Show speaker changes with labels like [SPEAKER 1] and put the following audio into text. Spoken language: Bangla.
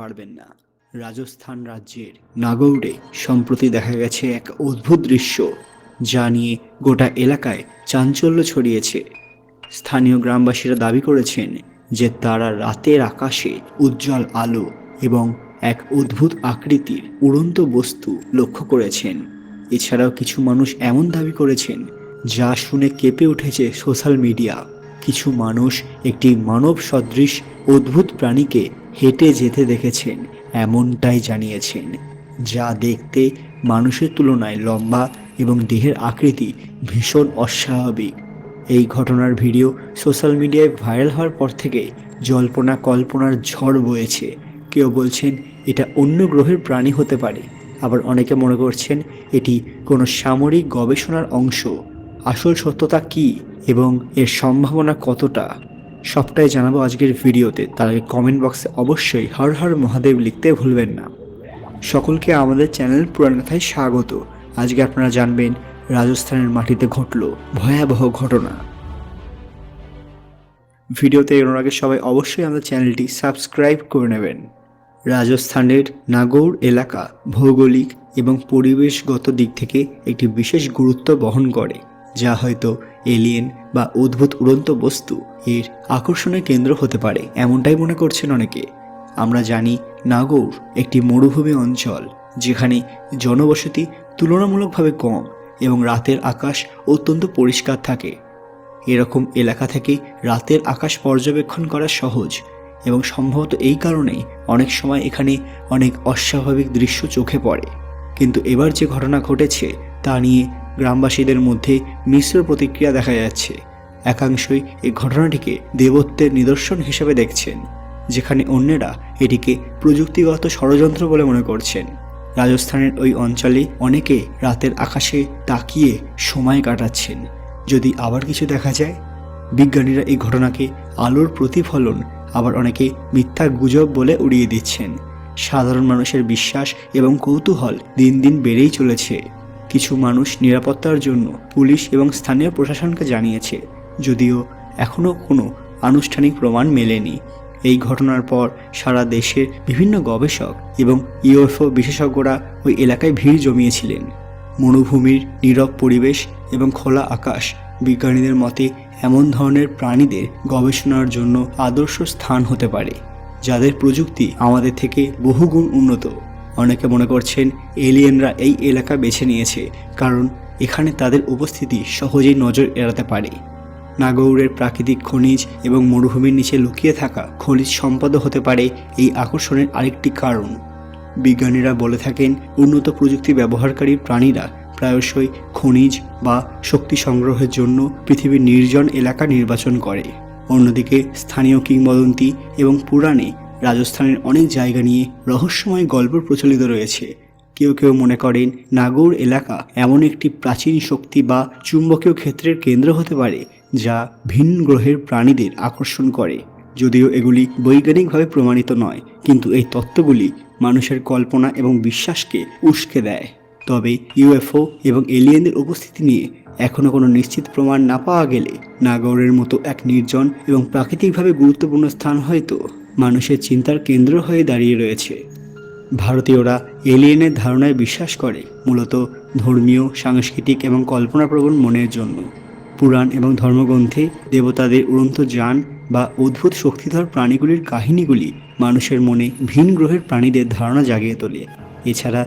[SPEAKER 1] পারবেন না। রাজস্থান রাজ্যের নাগৌড়ে সম্প্রতি দেখা গেছে এক অদ্ভুত দৃশ্য, যা নিয়ে গোটা এলাকায় চাঞ্চল্য ছড়িয়েছে। স্থানীয় গ্রামবাসীরা দাবি করেছেন যে তারা রাতের আকাশে উজ্জ্বল আলো এবং এক অদ্ভুত আকৃতির উড়ন্ত বস্তু লক্ষ্য করেছেন। এছাড়াও কিছু মানুষ এমন দাবি করেছেন, যা শুনে কেঁপে উঠেছে সোশ্যাল মিডিয়া। কিছু মানুষ একটি মানব সদৃশ অদ্ভুত প্রাণীকে হেঁটে যেতে দেখেছেন, এমনটাই জানিয়েছেন। যা দেখতে মানুষের তুলনায় লম্বা এবং দেহের আকৃতি ভীষণ অস্বাভাবিক। এই ঘটনার ভিডিও সোশ্যাল মিডিয়ায় ভাইরাল হওয়ার পর থেকে জল্পনা কল্পনার ঝড় বয়েছে। কেউ বলছেন, এটা অন্য গ্রহের প্রাণী হতে পারে। আবার অনেকে মনে করছেন, এটি কোনো সামরিক গবেষণার অংশ। আসল সত্যতা কি এবং এর সম্ভাবনা কতটা, সবটাই জানাব আজকের ভিডিওতে। তার আগে কমেন্ট বক্সে অবশ্যই হর হর মহাদেব লিখতে ভুলবেন না। সকলকে আমাদের চ্যানেল পুরাণ কথায় স্বাগত। আজকে আপনারা জানবেন রাজস্থানের মাটিতে ঘটল ভয়াবহ ঘটনা। ভিডিওতে এগোনোর আগে সবাই অবশ্যই আমাদের চ্যানেলটি সাবস্ক্রাইব করে নেবেন। রাজস্থানের নাগৌর এলাকা ভৌগোলিক এবং পরিবেশগত দিক থেকে একটি বিশেষ গুরুত্ব বহন করে। যা হয়তো এলিয়েন বা অদ্ভুত উড়ন্ত বস্তু এর আকর্ষণের কেন্দ্র হতে পারে, এমনটাই মনে করছেন অনেকে। আমরা জানি নাগৌর একটি মরুভূমি অঞ্চল, যেখানে জনবসতি তুলনামূলকভাবে কম এবং রাতের আকাশ অত্যন্ত পরিষ্কার থাকে। এরকম এলাকা থেকে রাতের আকাশ পর্যবেক্ষণ করা সহজ এবং সম্ভবত এই কারণেই অনেক সময় এখানে অনেক অস্বাভাবিক দৃশ্য চোখে পড়ে। কিন্তু এবার যে ঘটনা ঘটেছে, তা নিয়ে গ্রামবাসীদের মধ্যে মিশ্র প্রতিক্রিয়া দেখা যাচ্ছে। একাংশই এই ঘটনাটিকে দেবত্বের নিদর্শন হিসেবে দেখছেন, যেখানে অন্যেরা এটিকে প্রযুক্তিগত ষড়যন্ত্র বলে মনে করছেন। রাজস্থানের ওই অঞ্চলে অনেকে রাতের আকাশে তাকিয়ে সময় কাটাচ্ছেন। যদি আবার কিছু দেখা যায়, বিজ্ঞানীরা এই ঘটনাকে আলোর প্রতিফলন, আবার অনেকে মিথ্যা গুজব বলে উড়িয়ে দিচ্ছেন। সাধারণ মানুষের বিশ্বাস এবং কৌতূহল দিন দিন বেড়েই চলেছে। কিছু মানুষ নিরাপত্তার জন্য পুলিশ এবং স্থানীয় প্রশাসনকে জানিয়েছে। যদিও এখনও কোনো আনুষ্ঠানিক প্রমাণ মেলেনি। এই ঘটনার পর সারা দেশের বিভিন্ন গবেষক এবং ইউএফও বিশেষজ্ঞরা ওই এলাকায় ভিড় জমিয়েছিলেন। মরুভূমির নীরব পরিবেশ এবং খোলা আকাশ বিজ্ঞানীদের মতে এমন ধরনের প্রাণীদের গবেষণার জন্য আদর্শ স্থান হতে পারে, যাদের প্রযুক্তি আমাদের থেকে বহুগুণ উন্নত। অনেকে মনে করছেন এলিয়েনরা এই এলাকা বেছে নিয়েছে, কারণ এখানে তাদের উপস্থিতি সহজেই নজর এড়াতে পারে। নাগৌরের প্রাকৃতিক খনিজ এবং মরুভূমির নিচে লুকিয়ে থাকা খনিজ সম্পদও হতে পারে এই আকর্ষণের আরেকটি কারণ। বিজ্ঞানীরা বলে থাকেন, উন্নত প্রযুক্তি ব্যবহারকারী প্রাণীরা প্রায়শই খনিজ বা শক্তি সংগ্রহের জন্য পৃথিবীর নির্জন এলাকা নির্বাচন করে। অন্যদিকে স্থানীয় কিংবদন্তি এবং পুরাণে রাজস্থানের অনেক জায়গা নিয়ে রহস্যময় গল্প প্রচলিত রয়েছে। কেউ কেউ মনে করেন নাগৌর এলাকা এমন একটি প্রাচীন শক্তি বা চুম্বকীয় ক্ষেত্রের কেন্দ্র হতে পারে, যা ভিন্ন গ্রহের প্রাণীদের আকর্ষণ করে। যদিও এগুলি বৈজ্ঞানিকভাবে প্রমাণিত নয়, কিন্তু এই তত্ত্বগুলি মানুষের কল্পনা এবং বিশ্বাসকে উস্কে দেয়। তবে ইউএফও এবং এলিয়েনদের উপস্থিতি নিয়ে এখনও কোনো নিশ্চিত প্রমাণ না পাওয়া গেলে নাগরের মতো এক নির্জন এবং প্রাকৃতিকভাবে গুরুত্বপূর্ণ স্থান হয়তো মানুষের চিন্তার কেন্দ্র হয়ে দাঁড়িয়ে রয়েছে। ভারতীয়রা এলিয়েনের ধারণায় বিশ্বাস করে, মূলত ধর্মীয়, সাংস্কৃতিক এবং কল্পনাপ্রবণ মনের জন্য। পুরাণ এবং ধর্মগ্রন্থে দেবতাদের উড়ন্ত যান বা অদ্ভুত শক্তিধর প্রাণীগুলির কাহিনীগুলি মানুষের মনে ভিন গ্রহের প্রাণীদের ধারণা জাগিয়ে তোলে। এছাড়া